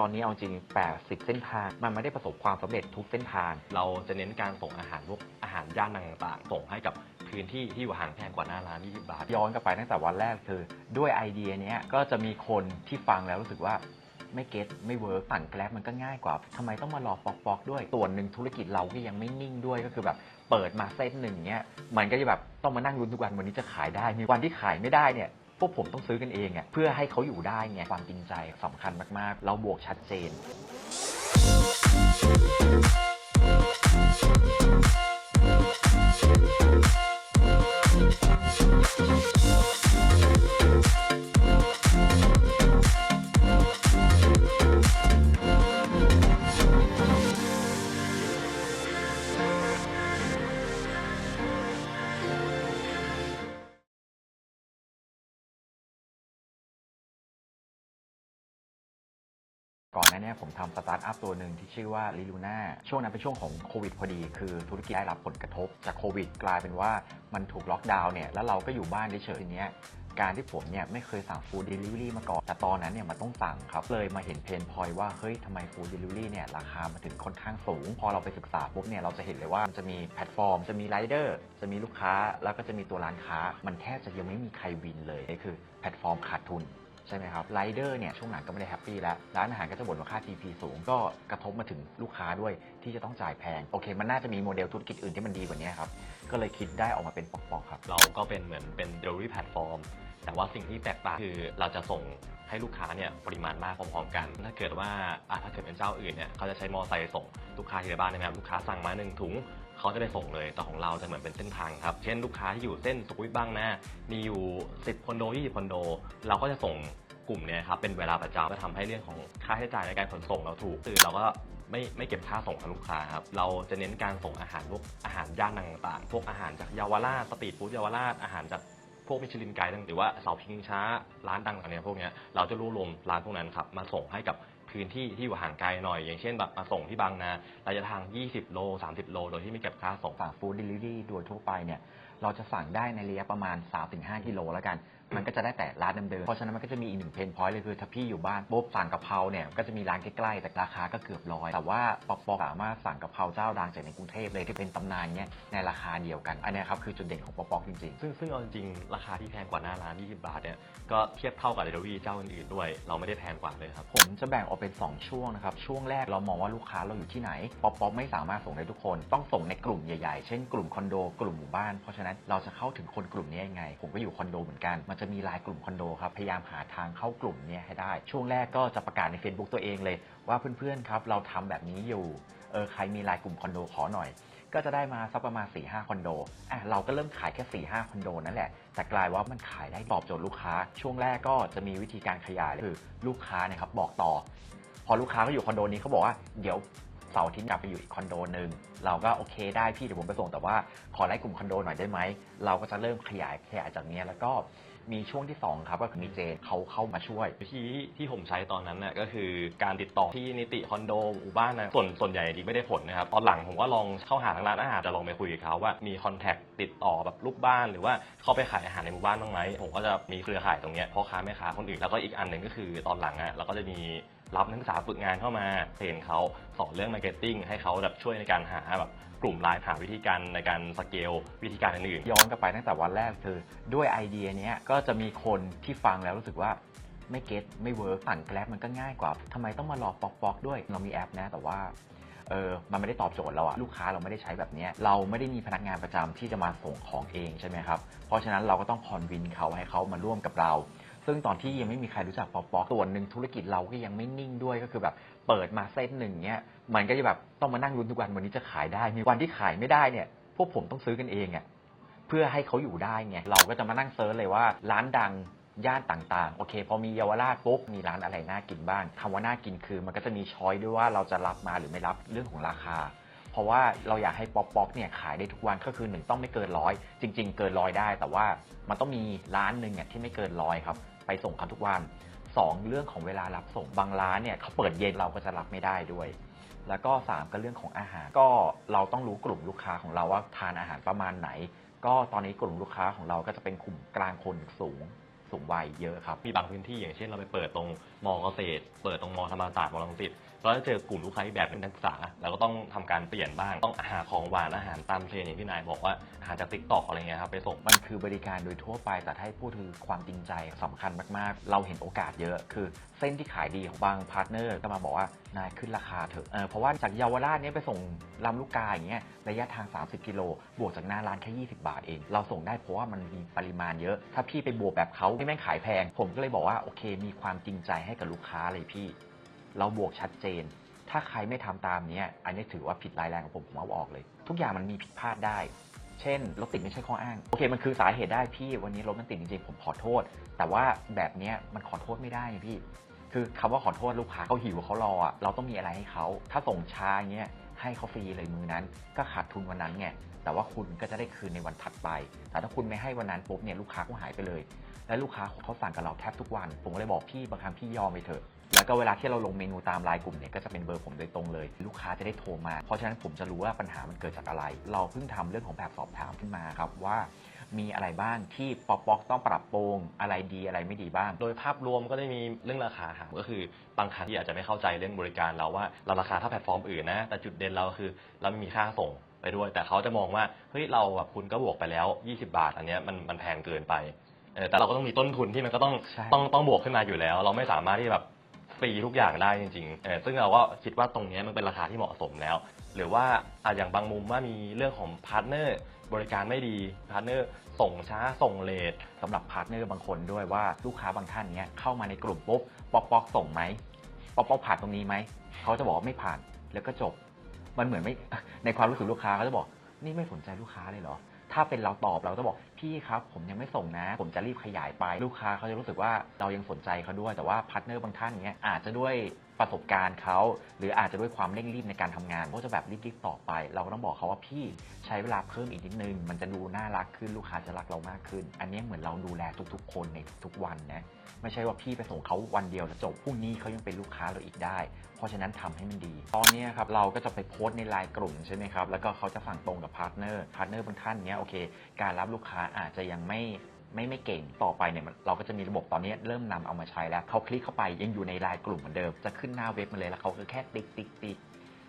ตอนนี้เอาจริง 80 เส้นทาง มันไม่ได้ประสบความสำเร็จทุกเส้นทาง เราจะเน้นการส่งอาหารพวกอาหารย่านต่างๆ ส่งให้กับพื้นที่ที่อยู่ห่างแพงกว่าหน้าร้าน20บาท ย้อนกลับไปตั้งแต่วันแรกคือ ด้วยไอเดียเนี้ยก็จะมีคนที่ฟังแล้วรู้สึกว่าไม่เก็ตไม่เวิร์กสั่งแกร็บมันก็ง่ายกว่าทำไมต้องมารอปอกๆ ด้วย ส่วนหนึ่งธุรกิจเราก็ยังไม่นิ่งด้วยก็คือแบบเปิดมาเส้นหนึ่งเนี้ยมันก็จะแบบต้องมานั่งรุ้นทุกวันวันนี้จะขายได้มีวันที่ขายไม่ได้เนี่ย พวกผมต้องซื้อกันเองอะเพื่อให้เขาอยู่ได้ไงความจริงใจสำคัญมากๆ เราบวกชัดเจน ก่อนหน้านี้ผมทำสตาร์ทอัพตัวหนึ่งที่ชื่อว่าลิลูน่าช่วงนั้นเป็นช่วงของโควิดพอดี คือธุรกิจได้รับผลกระทบ จากโควิดกลายเป็นว่ามันถูกล็อกดาวน์เนี่ยแล้วเราก็อยู่บ้านเฉยๆทีเนี้ยการที่ผมเนี่ยไม่เคยสั่งฟู้ดเดลิเวอรี่มาก่อน แต่ตอนนั้นเนี่ยมันต้องสั่งครับ เลยมาเห็นเพนพอยว่า เฮ้ยทำไมฟู้ดเดลิเวอรี่เนี่ยราคามันถึงค่อนข้างสูง พอเราไปศึกษาปุ๊บเนี่ยเราจะเห็นเลยว่ามันจะมีแพลตฟอร์ม จะมีไรเดอร์ จะมีลูกค้า แล้วก็จะมีตัวร้านค้า มันแทบจะยังไม่มีใครวินเลยนี่คือแพลตฟอร์มขาดทุน ใช่ไหมครับไรเดอร์เนี่ยช่วงหลังก็ไม่ได้แฮปปี้แล้วร้านอาหารก็จะบ่นว่าค่า TP สูงก็กระทบมาถึงลูกค้าด้วยที่จะต้องจ่ายแพง โอเค มันน่าจะมีโมเดลธุรกิจอื่นที่มันดีกว่านี้ครับ ก็เลยคิดได้ออกมาเป็นปอกๆครับ เราก็เป็นเหมือนเป็น delivery platform แต่ว่าสิ่งที่แตกต่างคือเราจะส่งให้ลูกค้าเนี่ยปริมาณมากพร้อมๆกัน ถ้าเกิดว่าถ้าเกิดเป็นเจ้าอื่นเนี่ยเขาจะใช้มอไซค์ส่งลูกค้าที่ในบ้านนะครับลูกค้าสั่งมาหนึ่งถุง เขาจะไปส่งเลย แต่ของเราจะเหมือนเป็นเส้นทางครับ เช่นลูกค้าที่อยู่เส้นสุขุมวิทบ้างน้ามีอยู่ 10คอนโด20คอนโด เราก็จะส่งกลุ่มเนี่ยครับเป็นเวลาประจำก็ทำให้เรื่องของค่าใช้จ่ายในการขนส่งเราถูกคือเราก็ไม่ไม่เก็บค่าส่งกับลูกค้าครับ เราจะเน้นการส่งอาหารพวกอาหารย่านต่างๆ พวกอาหารจากเยาวราชสตรีทฟู้ดเยาวราชอาหารจากพวกมิชลินไกด์ต่างหรือว่าเสาพิงช้าร้านดังต่างเนี่ยพวกนี้เราจะรวบรวมร้านพวกนั้นครับมาส่งให้กับ พื้นที่ที่อยู่ห่างไกลหน่อย อย่างเช่นแบบมาส่งที่บางนาระยะทาง 20 โล 30 โล โดยที่ไม่เก็บค่าส่ง สั่งฟู้ดเดลิเวอรี่โดยทั่วไปเนี่ย เราจะสั่งได้ในระยะประมาณ 3-5 กิโลแล้วกัน มันก็จะได้แต่ร้านเดิมๆเพราะฉะนั้นมันก็จะมีอีกหนึ่งเพนพอยต์เลยคือถ้าพี่อยู่บ้านปุ๊บสั่งกะเพราเนี่ยก็จะมีร้านใกล้ๆแต่ราคาก็เกือบร้อยแต่ว่าปอกปอกสามารถสั่งกะเพราเจ้าดังจากในกรุงเทพเลยที่เป็นตำนานเนี่ยในราคาเดียวกัน อันเนี้ยครับคือจุดเด่นของปอกปอกจริงๆ ซึ่งซึ่งเอาจริงๆราคาที่แพงกว่าหน้าร้าน 20 บาทเนี่ยก็เทียบเท่ากับเดลิเวอรี่เจ้าอื่นๆด้วย เราไม่ได้แพงกว่าเลยครับผมจะแบ่งออกเป็น 2 ช่วงนะครับช่วงแรกเรามองว่าลูกค้าเราอยู่ที่ไหนป๊อปป๊อปไม่สามารถส่งได้ทุกคน ต้องส่งในกลุ่มใหญ่ๆ เช่นกลุ่มคอนโดกลุ่มหมู่บ้านเพราะฉะนั้นเราจะเข้าถึงคนกลุ่มนี้ยังไง ผมก็อยู่คอนโดเหมือนกันมันจะะมีไลายกลุ่มคอนโดครับพยายามหาทางเข้ากลุ่มเนี้ให้ได้ ช่วงแรกก็จะประกาศใน Facebook ตัวเองเลย ว่าเพื่อนๆครับเราทำแบบนี้อยู่เออใครมีไลายกลุ่มคอนโดขอหน่อย ก็จะได้มาสักประมาณ4ี่ห้าคอนโดอะเราก็เริ่มขายแค่4ี่ห้าคอนโดนั่นแหละแต่กลายว่ามันขายได้ตอบโจทย์ลูกค้า ช่วงแรกก็จะมีวิธีการขยายคือลูกค้าเนี่ยครับบอกต่อ พอลูกค้าก็อยู่คอนโดนี้เขาบอกว่าเดี๋ยวเสาร์อาทิตย์กลับไปอยู่อีกคอนโดหนึ่งเราก็โอเคได้พี่เดี๋ยวผมไปส่งแต่ว่าขอไล่กลุ่มคอนโดหน่อยได้ไหมเราก็จะเริ่มขยายขยายจากเนี้ยแล้วก็ มีช่วงที่สองครับ ก็คือมีเจนเขาเข้ามาช่วย วิธีที่ผมใช้ตอนนั้นน่ะก็คือการติดต่อที่นิติคอนโดหมู่บ้านนะส่วนส่วนใหญ่ดีไม่ได้ผลนะครับ ตอนหลังผมก็ลองเข้าหาทางร้านอาหารจะลองไปคุยกับเขาว่ามีคอนแทคติดต่อแบบลูกบ้าน หรือว่าเข้าไปขายอาหารในหมู่บ้านบ้างไหมผมก็จะมีเครือข่ายตรงเนี้ยพ่อค้าแม่ค้าคนอื่นแล้วก็อีกอันหนึ่งก็คือตอนหลังอะเราก็จะมีรับนักศึกษาฝึกงานเข้ามาเทรนเขาสอนเรื่องมาร์เก็ตติ้งให้เขาแบบช่วยในการหาแบบกลุ่มไลน์หาวิธีการในการสเกลวิธีการอื่นๆย้อนกลับไปตั้งแต่วันแรกคือด้วยไอเดียเนี้ยก็จะมีคนที่ฟังแล้วรู้สึกว่าไม่เก็ตไม่เวิร์กสั่งแกร็บมันก็ง่ายกว่าทำไมต้องมารอปอกปอกด้วย เรามีแอปนะ แต่ว่าเออมันไม่ได้ตอบโจทย์เราอะลูกค้าเราไม่ได้ใช้แบบนี้เราไม่ได้มีพนักงานประจำที่จะมาส่งของเองใช่ไหมครับ เพราะฉะนั้นเราก็ต้องคอนวินเขาให้เขามาร่วมกับเรา ซึ่งตอนที่ยังไม่มีใครรู้จักปอกปอกส่วนหนึ่งธุรกิจเราก็ยังไม่นิ่งด้วยก็คือแบบเปิดมาเส้นหนึ่งเนี้ยมันก็จะแบบต้องมานั่งรุนทุกวันวันนี้จะขายได้มีวันที่ขายไม่ได้เนี่ยพวกผมต้องซื้อกันเองอะ เพื่อให้เขาอยู่ได้ไงเราก็จะมานั่งเซิร์ชเลยว่าร้านดังย่านต่างๆ โอเค พอมีเยาวราชปุ๊บมีร้านอะไรน่ากินบ้างคำว่าน่ากินคือ มันก็จะมีช้อยด้วยว่าเราจะรับมาหรือไม่รับเรื่องของราคา เพราะว่าเราอยากให้ป๊อกป๊อกเนี่ยขายได้ทุกวันก็คือหนึ่งต้องไม่เกินร้อยจริง ๆ เกินร้อยได้ แต่ว่ามันต้องมีร้านหนึ่งอะที่ไม่เกินร้อยครับ ไปส่งเขาทุกวันสองเรื่องของเวลารับส่งบางร้านเนี่ยเขาเปิดเย็นเราก็จะรับไม่ได้ด้วย แล้วก็สามก็เรื่องของอาหารก็เราต้องรู้กลุ่มลูกค้าของเราว่าทานอาหารประมาณไหน ก็ตอนนี้กลุ่มลูกค้าของเราก็จะเป็นกลุ่มกลางคนสูงสูงวัยเยอะครับ มีบางพื้นที่อย่างเช่นเราไปเปิดตรง มอเกษตร เปิดตรงมอธรรมศาสตร์มอลังสิตเราจะเจอกลุ่มลูกค้าอีกแบบเป็นนักศึกษาเราก็ต้องทำการเปลี่ยนบ้าง ต้องหาของหวานอาหารตามเทรนด์อย่างที่นายบอกว่าอาหารจากติ๊กต็อกอะไรเงี้ยครับไปส่งมันคือบริการโดยทั่วไป แต่ให้พูดคือความจริงใจสำคัญมากๆ เราเห็นโอกาสเยอะ คือเส้นที่ขายดีของบางพาร์ทเนอร์ก็มาบอกว่านายขึ้นราคาเถอะเออเพราะว่าจากเยาวราชเนี้ยไปส่งลำลูกกาอย่างเงี้ยระยะทาง 30 กิโล บวกจากหน้าร้านแค่20 บาทเอง เราส่งได้เพราะว่ามันมีปริมาณเยอะ ถ้าพี่ไปบวกแบบเขาไม่แม่งขายแพง ผมก็เลยบอกว่าโอเค มีความจริงใจให้กับลูกค้าเลยพี่ เราบวกชัดเจน ถ้าใครไม่ทำตามเนี้ยอันนี้ถือว่าผิดรายแรงของผมผมเอาออกเลย ทุกอย่างมันมีผิดพลาดได้ เช่นรถติดไม่ใช่ข้ออ้าง โอเคมันคือสาเหตุได้พี่ วันนี้รถมันติดจริงๆผมขอโทษ แต่ว่าแบบเนี้ยมันขอโทษไม่ได้พี่ คือคำว่าขอโทษลูกค้าเขาหิวเขารออะเราต้องมีอะไรให้เขาถ้าส่งช้าเงี้ย ให้เขาฟรีเลยมือนั้น ก็ขาดทุนวันนั้นไงแต่ว่าคุณก็จะได้คืนในวันถัดไป แต่ถ้าคุณไม่ให้วันนั้นปุ๊บเนี่ยลูกค้าก็หายไปเลย และลูกค้าเขาสั่งกับเราแทบทุกวัน ผมก็เลยบอกพี่บางครั้งพี่ยอมไปเถอะแล้วก็เวลาที่เราลงเมนูตามไลน์กลุ่มเนี่ยก็จะเป็นเบอร์ผมโดยตรงเลย ลูกค้าจะได้โทรมา เพราะฉะนั้นผมจะรู้ว่าปัญหามันเกิดจากอะไร เราเพิ่งทำเรื่องของแบบสอบถามขึ้นมาครับว่า มีอะไรบ้างที่ปอกปอกต้องปรับปรุงอะไรดีอะไรไม่ดีบ้าง โดยภาพรวมก็จะมีเรื่องราคาครับก็คือบางครั้งที่อาจจะไม่เข้าใจเรื่องบริการเราว่าเราราคาเท่าแพลตฟอร์มอื่นนะ แต่จุดเด่นเราคือเราไม่มีค่าส่งไปด้วย แต่เขาจะมองว่าเฮ้ยเราแบบคุณก็บวกไปแล้ว 20 บาท อันเนี้ยมันมันแพงเกินไปเออแต่เราก็ต้องมีต้นทุนที่มันก็ต้องใช่ต้องต้องบวกขึ้นมาอยู่แล้ว เราไม่สามารถที่แบบ ฟรีทุกอย่างได้จริงๆเออซึ่งเราก็คิดว่าตรงเนี้ยมันเป็นราคาที่เหมาะสมแล้ว หรือว่าอะอย่างบางมุมว่ามีเรื่องของพาร์ทเนอร์บริการไม่ดีพาร์ทเนอร์ส่งช้าส่งเลทสำหรับพาร์ทเนอร์บางคนด้วยว่าลูกค้าบางท่านเนี้ยเข้ามาในกลุ่มปุ๊บปอกปอกส่งไหมปอกปอกผ่านตรงนี้ไหมเขาจะบอกว่าไม่ผ่านแล้วก็จบ มันเหมือนไม่ในความรู้สึกลูกค้าเขาจะบอก นี่ไม่สนใจลูกค้าเลยเหรอ ถ้าเป็นเราตอบเราจะบอกพี่ครับ ผมยังไม่ส่งนะ ผมจะรีบขยายไปลูกค้าเขาจะรู้สึกว่าเรายังสนใจเขาด้วยแต่ว่าพาร์ทเนอร์บางท่านเนี้ยอาจจะด้วย ประสบการณ์เขาหรืออาจจะด้วยความเร่งรีบในการทำงานเขาจะแบบรีบๆต่อไป เราก็ต้องบอกเขาว่าพี่ใช้เวลาเพิ่มอีกนิดนึง มันจะดูน่ารักขึ้นลูกค้าจะรักเรามากขึ้น อันนี้เหมือนเราดูแลทุกๆ คนในทุกวันนะไม่ใช่ว่าพี่ไปส่งเขาวันเดียวแล้วจบพรุ่งนี้เขายังเป็นลูกค้าเราอีกได้ เพราะฉะนั้นทำให้มันดี ตอนนี้ครับเราก็จะไปโพสต์ในไลน์กลุ่มใช่ไหมครับแล้วก็เขาจะสั่งตรงกับพาร์ทเนอร์พาร์ทเนอร์บางท่านเนี้ยโอเค การรับลูกค้าอาจจะยังไม่ ไม่ไม่เก่งต่อไปเนี่ยมันเราก็จะมีระบบตอนนี้เริ่มนำเอามาใช้แล้วเขาคลิกเข้าไปยังอยู่ในไลน์กลุ่มเหมือนเดิม จะขึ้นหน้าเว็บมาเลยแล้วเขาก็แค่ติ๊กติ๊กติ๊ก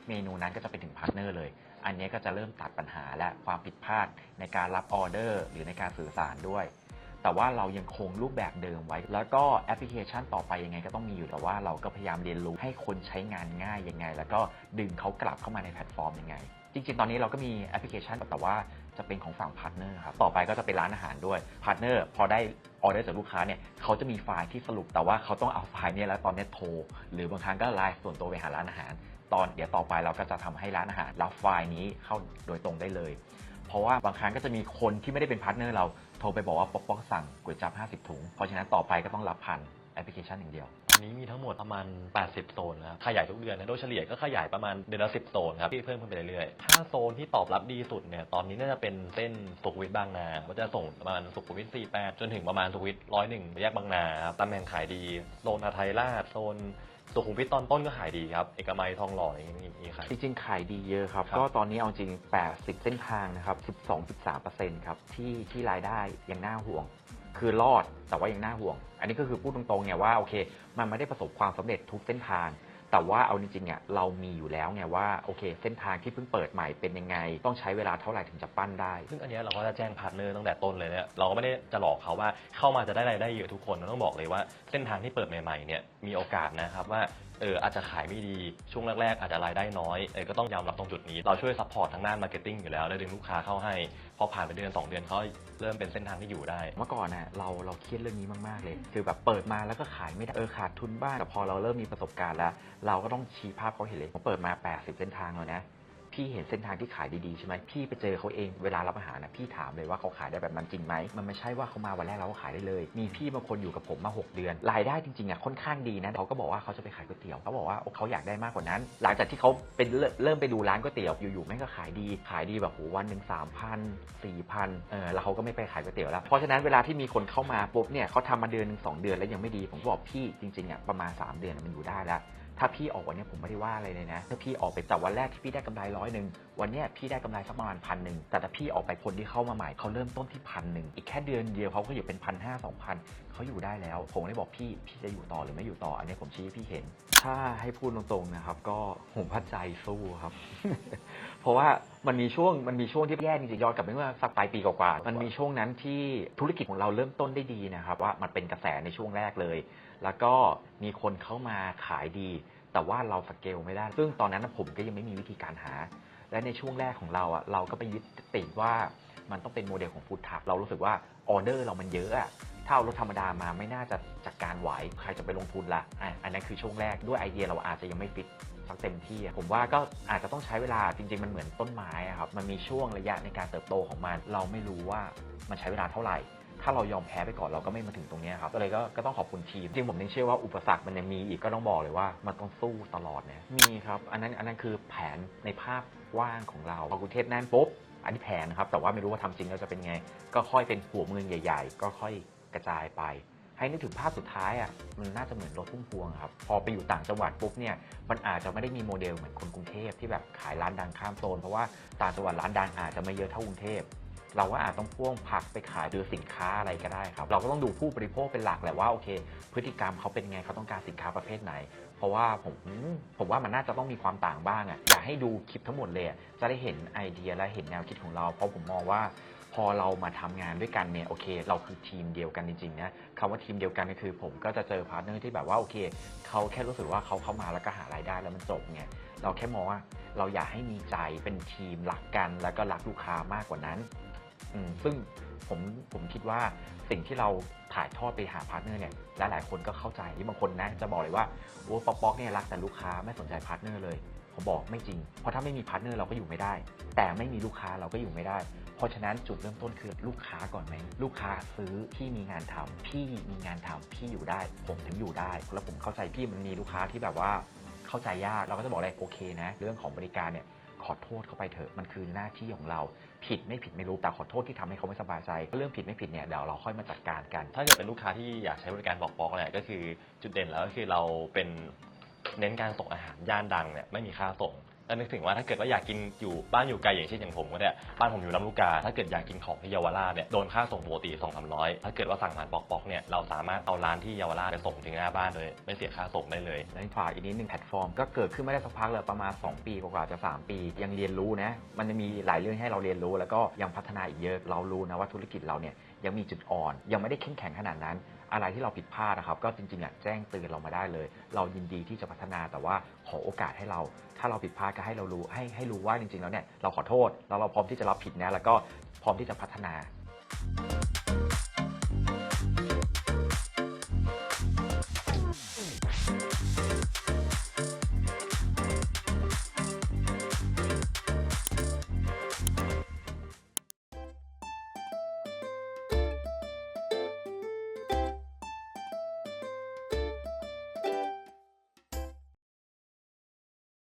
เมนูนั้นก็จะไปถึงพาร์ทเนอร์เลย อันนี้ก็จะเริ่มตัดปัญหาและความผิดพลาดในการรับออเดอร์หรือในการสื่อสารด้วย แต่ว่าเรายังคงรูปแบบเดิมไว้ แล้วก็แอปพลิเคชันต่อไปยังไงก็ต้องมีอยู่แต่ว่าเราก็พยายามเรียนรู้ให้คนใช้งานง่ายยังไง แล้วก็ดึงเขากลับเข้ามาในแพลตฟอร์มยังไง จริงๆ ตอนนี้เราก็มีแอปพลิเคชันแต่ว่า จะเป็นของฝั่งพาร์ทเนอร์ครับต่อไปก็จะเป็นร้านอาหารด้วยพาร์ทเนอร์พอได้ออเดอร์จากลูกค้าเนี่ยเขาจะมีไฟล์ที่สรุปแต่ว่าเขาต้องเอาไฟล์นี่ยแล้วตอนนี้โทร หรือบางครั้งก็ไลน์ส่วนตัวไปหาร้านอาหาร ตอนเดี๋ยวต่อไปเราก็จะทำให้ร้านอาหารรับไฟล์นี้เข้าโดยตรงได้เลย เพราะว่าบางครั้งก็จะมีคนที่ไม่ได้เป็นพาร์ทเนอร์เราโทรไปบอกว่าป๊อกป๊อกสั่งก๋วยจั๊บ50 ถุงเพราะฉะนั้นต่อไปก็ต้องรับผ่านแอปพลิเคชันอย่างเดียว อันนี้มีทั้งหมดประมาณ 80 โซนนะครับขยายทุกเดือนนะโดยเฉลี่ยก็ขยายประมาณเดือนละ 10 โซนครับที่เพิ่มขึ้นไปเรื่อยๆถ้าโซนที่ตอบรับดีสุดเนี่ยตอนนี้น่าจะเป็นเส้นสุขุมวิทบางนาก็จะส่งประมาณสุขุมวิท 48 จนถึงประมาณสุขุมวิท 101 แยกบางนาครับตำแหน่งขายดีโซนอาไทยราชโซนสุขุมวิทตอนต้นก็ขายดีครับ เอกมัยทองหล่ออะไรอย่างนี้มีขาย จริงๆ ขายดีเยอะครับ ครับก็ตอนนี้เอาจริง 80 เส้นทางนะครับ 12.3%ครับ ที่ที่รายได้ยังน่าห่วง คือรอดแต่ว่ายังน่าห่วง อันนี้ก็คือพูดตรงๆไงว่าโอเค มันไม่ได้ประสบความสำเร็จทุกเส้นทาง แต่ว่าเอาจริงๆอะเรามีอยู่แล้วไงว่าโอเค เส้นทางที่เพิ่งเปิดใหม่เป็นยังไง ต้องใช้เวลาเท่าไหร่ถึงจะปั้นได้ ซึ่งอันเนี้ยเราก็จะแจ้งพาร์ทเนอร์ตั้งแต่ต้นเลยเนี่ยเราก็ไม่ได้จะหลอกเขาว่าเข้ามาจะได้รายได้เยอะทุกคนเราต้องบอกเลยว่าเส้นทางที่เปิดใหม่ๆเนี่ยมีโอกาสนะครับว่า เอออาจจะขายไม่ดีช่วงแรกๆ อาจจะรายได้น้อยเออก็ต้องยอมรับตรงจุดนี้ เราช่วยซัพพอร์ตทางด้านมาร์เก็ตติ้งอยู่แล้วได้ดึงลูกค้าเข้าให้ พอผ่านไปเดือน 2 เดือนเขาเริ่มเป็นเส้นทางที่อยู่ได้ เมื่อก่อนน่ะเราเราเครียดเรื่องนี้มาก ๆ เลย คือแบบเปิดมาแล้วก็ขายไม่ได้เออขาดทุนบ้างแต่พอเราเริ่มมีประสบการณ์แล้ว เราก็ต้องชี้ภาพเขาเห็นเลยผมเปิดมา 80 เส้นทางแล้วนะ พี่เห็นเส้นทางที่ขายดีๆใช่ไหมพี่ไปเจอเขาเองเวลารับอาหารนะพี่ถามเลยว่าเขาขายได้แบบนั้นจริงไหมมันไม่ใช่ว่าเขามาวันแรกเราก็ขายได้เลย มีพี่บางคนอยู่กับผมมา 6 เดือน รายได้จริงๆอะค่อนข้างดีนะเขาก็บอกว่าเขาจะไปขายก๋วยเตี๋ยวเขาบอกว่าเขาอยากได้มากกว่านั้น หลังจากที่เขาเป็นเริ่มไปดูร้านก๋วยเตี๋ยวอยู่ๆแม่งก็ขายดี ขายดีแบบโหวันหนึ่งสามพันสี่พันเออแล้วเขาก็ไม่ไปขายก๋วยเตี๋ยวแล้วเพราะฉะนั้นเวลาที่มีคนเข้ามาปุ๊บเนี่ยเขาทำมาเดือนหนึ่งสองเดือนแล้วยังไม่ดีผมก็บอกพี่จริงๆอะประมาณสามเดือนมันอยู่ได้แล้ว ถ้าพี่ออกวันนี้ผมไม่ได้ว่าอะไรเลยนะ ถ้าพี่ออกไปแต่วันแรกที่พี่ได้กำไรร้อยหนึ่งวันนี้พี่ได้กำไรสักประมาณพันหนึ่งแต่ถ้าพี่ออกไปคนที่เข้ามาใหม่เขาเริ่มต้นที่พันหนึ่งอีกแค่เดือนเดียวเขาก็อยู่เป็นพันห้าสองพัน เขาอยู่ได้แล้ว ผมเลยบอกพี่พี่จะอยู่ต่อหรือไม่อยู่ต่อ อันนี้ผมชี้ให้พี่เห็น ถ้าให้พูดตรงๆนะครับ ก็ผมพัดใจสู้ครับ เพราะว่ามันมีช่วงมันมีช่วงที่แย่จริงๆย้อนกลับไปเมื่อสักปลายปีกว่าๆมันมีช่วงนั้นที่ธุรกิจของเราเริ่มต้นได้ดีนะครับ ว่ามันเป็นกระแสในช่วงแรกเลย แล้วก็มีคนเข้ามาขายดี แต่ว่าเราสเกลไม่ได้ ซึ่งตอนนั้นนะผมก็ยังไม่มีวิธีการหา และในช่วงแรกของเราอะเราก็ไปยึดติดว่ามันต้องเป็นโมเดลของฟู้ดทักเรารู้สึกว่าออเดอร์เรามันเยอะอะ ถ้าเอารถธรรมดามาไม่น่าจะจัดการไหวใครจะไปลงทุนละอะอันนั้นคือช่วงแรกด้วยไอเดียเราอาจจะยังไม่ฟิตสักเต็มที่ ผมว่าก็อาจจะต้องใช้เวลาจริง ๆ มันเหมือนต้นไม้ครับมันมีช่วงระยะในการเติบโตของมัน เราไม่รู้ว่ามันใช้เวลาเท่าไหร่ถ้าเรายอมแพ้ไปก่อนเราก็ไม่มาถึงตรงนี้ครับก็เลยก็ก็ต้องขอบคุณทีม จริงผมยังเชื่อว่าอุปสรรคมันยังมีอีกก็ต้องบอกเลยว่ามันต้องสู้ตลอดเนี่ยมีครับ อันนั้นอันนั้นคือแผนในภาพกว้างของเราพอกรุงเทพแน่นปุ๊บอันนี้แผนนะครับแต่ว่าไม่รู้ว่าทำจริงแล้วจะเป็นไง ก็ค่อยเป็นหัวเมืองใหญ่ ๆ ก็ค่อย กระจายไป ให้นึกถึงภาพสุดท้ายอะมันน่าจะเหมือนรถพุ่มพวงครับพอไปอยู่ต่างจังหวัดปุ๊บเนี่ยมันอาจจะไม่ได้มีโมเดลเหมือนคนกรุงเทพที่แบบขายร้านดังข้ามโซนเพราะว่าต่างจังหวัดร้านดังอาจจะไม่เยอะเท่ากรุงเทพเราก็อาจต้องพ่วงผักไปขายหรือสินค้าอะไรก็ได้ครับ เราก็ต้องดูผู้บริโภคเป็นหลักแหละว่าโอเค พฤติกรรมเขาเป็นไงเขาต้องการสินค้าประเภทไหน เพราะว่าผมผมว่ามันน่าจะต้องมีความต่างบ้างอะอยากให้ดูคลิปทั้งหมดเลยจะได้เห็นไอเดียและเห็นแนวคิดของเรา เพราะผมมองว่า พอเรามาทำงานด้วยกันเนี่ยโอเค เราคือทีมเดียวกันจริงๆนะคำว่าทีมเดียวกันก็คือ ผมก็จะเจอพาร์ทเนอร์ที่แบบว่าโอเคเขาแค่รู้สึกว่าเขาเข้ามาแล้วก็หารายได้แล้วมันจบไงเราแค่มองว่าเราอยากให้มีใจเป็นทีมรักกัน แล้วก็รักลูกค้ามากกว่านั้นซึ่งผมผมคิดว่าสิ่งที่เราถ่ายทอดไปหาพาร์ทเนอร์เนี่ยหลายๆคนก็เข้าใจที่บางคนนะจะบอกเลยว่าโอ้ป๊อกป๊อกเนี่ยรักแต่ลูกค้าไม่สนใจพาร์ทเนอร์เลยผมบอกไม่จริง เพราะถ้าไม่มีพาร์ทเนอร์เราก็อยู่ไม่ได้ แต่ไม่มีลูกค้าเราก็อยู่ไม่ได้ เพราะฉะนั้นจุดเริ่มต้นคือลูกค้าก่อนไหมลูกค้าซื้อพี่มีงานทำพี่มีงานทำพี่อยู่ได้ ผมถึงอยู่ได้ แล้วผมเข้าใจพี่มันมีลูกค้าที่แบบว่าเข้าใจยากเราก็จะบอกเลยโอเคนะ เรื่องของบริการเนี่ยขอโทษเข้าไปเถอะมันคือหน้าที่ของเรา ผิดไม่ผิดไม่รู้แต่ขอโทษที่ทำให้เขาไม่สบายใจเรื่องผิดไม่ผิดเนี่ยเดี๋ยวเราค่อยมาจัดการกัน ถ้าเกิดเป็นลูกค้าที่อยากใช้บริการบอกบอกเนี่ยก็คือจุดเด่นแล้วก็คือเราเป็นเน้นการส่งอาหารย่านดังเนี่ยไม่มีค่าส่ง นึกถึงว่าถ้าเกิดว่าอยากกินอยู่บ้านอยู่ไกลอย่างเช่นอย่างผมก็เนี่ยบ้านผมอยู่ลำลูกกา ถ้าเกิดอยากกินของที่เยาวราชเนี่ยโดนค่าส่งปกติสองสามร้อยถ้าเกิดว่าสั่งผ่านปอกปอกเนี่ยเราสามารถเอาร้านที่เยาวราชไปส่งถึงหน้าบ้านเลยไม่เสียค่าส่งได้เลยแล้วฝากอีกนิดนึงแพลตฟอร์ม ก็เกิดขึ้นไม่ได้สักพักเลยประมาณ 2 ปีกว่าจะ3 ปี ยังเรียนรู้นะมันจะมีหลายเรื่องให้เราเรียนรู้ แล้วก็ยังพัฒนาอีกเยอะเรารู้นะว่าธุรกิจเราเนี่ยยังมีจุดอ่อน ยังไม่ได้เข้มแข็งขนาดนั้น อะไรที่เราผิดพลาดนะครับ ก็จริงๆอะแจ้งเตือนเรามาได้เลย เรายินดีที่จะพัฒนาแต่ว่าขอโอกาสให้เรา ถ้าเราผิดพลาดก็ให้เรารู้ให้ให้รู้ว่าจริงๆแล้วเนี่ยเราขอโทษแล้วเราพร้อมที่จะรับผิดนะแล้วก็พร้อมที่จะพัฒนา